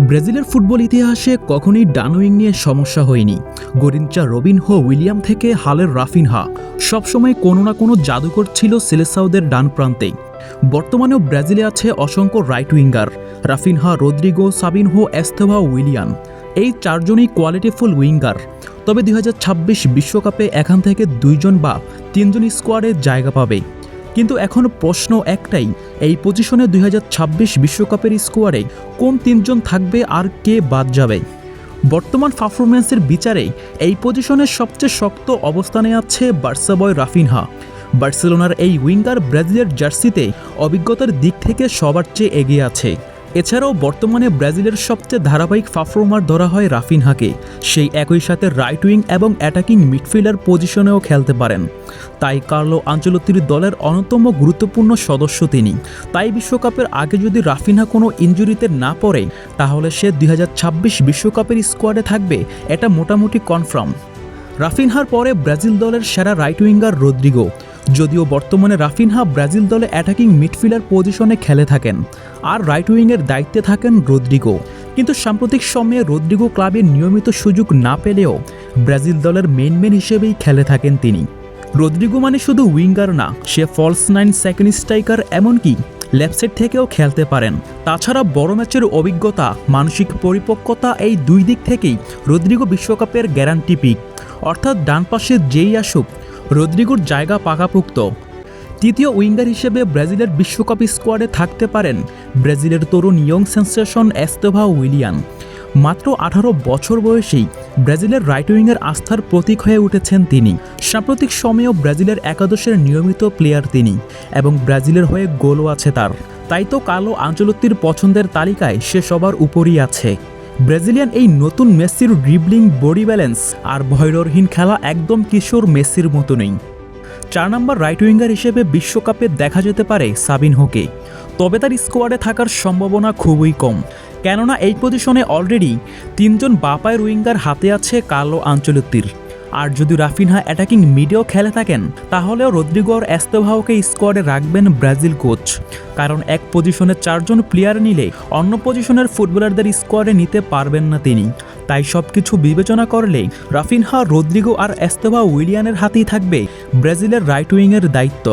ব্রাজিলের ফুটবল ইতিহাসে কখনই ডানউইং নিয়ে সমস্যা হয়নি। গরিঞ্চা রবিনহো উইলিয়াম থেকে হালের রাফিনহা। সবসময় কোনো না কোনো জাদুকর ছিল সেলেসাউদের ডান প্রান্তে বর্তমানেও ব্রাজিলে আছে অসংখ্য right winger Raphinha, Rodrigo, Savinho, Estevao Willian এই চারজনই কোয়ালিটিফুল উইঙ্গার তবে দুই বিশ্বকাপে এখান থেকে দুইজন বা তিনজন স্কোয়াডে জায়গা পাবে। কিন্তু এখন প্রশ্ন একটাই, এই পজিশনে দুই বিশ্বকাপের স্কোয়ারে কোন তিনজন থাকবে আর কে বাদ যাবে? বর্তমান পারফরমেন্সের বিচারে এই পজিশনের সবচেয়ে শক্ত অবস্থানে আছে বার্সাবয় রাফিনহা। বার্সেলোনার এই উইঙ্গার ব্রাজিলের জার্সিতে অভিজ্ঞতার দিক থেকে সবার চেয়ে এগিয়ে আছে। এছাড়াও বর্তমানে ব্রাজিলের সবচেয়ে ধারাবাহিক পারফর্মার ধরা হয় রাফিনহাকে। সেই একই সাথে রাইট উইং এবং অ্যাটাকিং মিডফিল্ডার পজিশনেও খেলতে পারেন। তাই কার্লো আঞ্চলতির দলের অন্যতম গুরুত্বপূর্ণ সদস্য তিনি। তাই বিশ্বকাপের আগে যদি রাফিনহা কোনো ইঞ্জুরিতে না পড়ে, তাহলে সে দুই বিশ্বকাপের স্কোয়াডে থাকবে, এটা মোটামুটি কনফার্ম রাফিনহার পরে ব্রাজিল দলের সেরা রাইট উইঙ্গার রদ্রিগো। যদিও বর্তমানে রাফিনহা ব্রাজিল দলে অ্যাটাকিং মিডফিল্ডার পজিশনে খেলে থাকেন। আর রাইট উইংয়ের দায়িত্বে থাকেন রদ্রিগো। কিন্তু সাম্প্রতিক সময়ে রদ্রিগো ক্লাবে নিয়মিত সুযোগ না পেলেও ব্রাজিল দলের মেন মেন হিসেবেই খেলে থাকেন তিনি। রদ্রিগো মানে শুধু উইঙ্গার না, সে ফলস নাইন সেকেন্ড স্ট্রাইকার এমনকি লেফট থেকেও খেলতে পারেন। তাছাড়া বড় ম্যাচের অভিজ্ঞতা, মানসিক পরিপক্কতা এই দুই দিক থেকেই রদ্রিগো বিশ্বকাপের গ্যারান্টি পিক অর্থাৎ ডান পাশে যেই আসুক রদ্রিগোর জায়গা পাকাপুক্ত। তৃতীয় উইঙ্গার হিসেবে ব্রাজিলের বিশ্বকাপ স্কোয়াডে থাকতে পারেন ব্রাজিলের তরুণ ইয়ং সেন্সেশন এস্তভা উইলিয়ান মাত্র আঠারো বছর বয়সেই ব্রাজিলের রাইট উইংয়ের আস্থার প্রতীক হয়ে উঠেছেন তিনি। সাম্প্রতিক সময়েও ব্রাজিলের একাদশের নিয়মিত প্লেয়ার তিনি এবং ব্রাজিলের হয়ে গোলও আছে তার। তাই তো কালো আঞ্চলত্তির পছন্দের তালিকায় সে সবার উপরই আছে। ব্রাজিলিয়ান এই নতুন মেসির ড্রিবলিং বডি ব্যালেন্স আর ভয়রহীন খেলা একদম কিশোর মেসির মতো নেই। চার নম্বর রাইট উইঙ্গার হিসেবে বিশ্বকাপে দেখা যেতে পারে সাবিন হোকে তবে তার স্কোয়াডে থাকার সম্ভাবনা খুবই কম। কেননা এই পজিশনে অলরেডি তিনজন বাপায়ের উইঙ্গার হাতে আছে কালো আঞ্চলত্তির। আর যদি রাফিনহা অ্যাটাকিং মিডেও খেলে থাকেন, তাহলেও রদ্রিগোর অ্যাস্তভাওকে স্কোয়াডে রাখবেন ব্রাজিল কোচ কারণ এক পজিশনে চারজন প্লেয়ার নিলে অন্য পজিশনের ফুটবলারদের স্কোয়াডে নিতে পারবেন না তিনি। তাই সব কিছু বিবেচনা করলে রাফিনহা, রদ্রিগো আর এস্তভা উইলিয়ানের হাতেই থাকবে ব্রাজিলের রাইট উইংয়ের দায়িত্ব।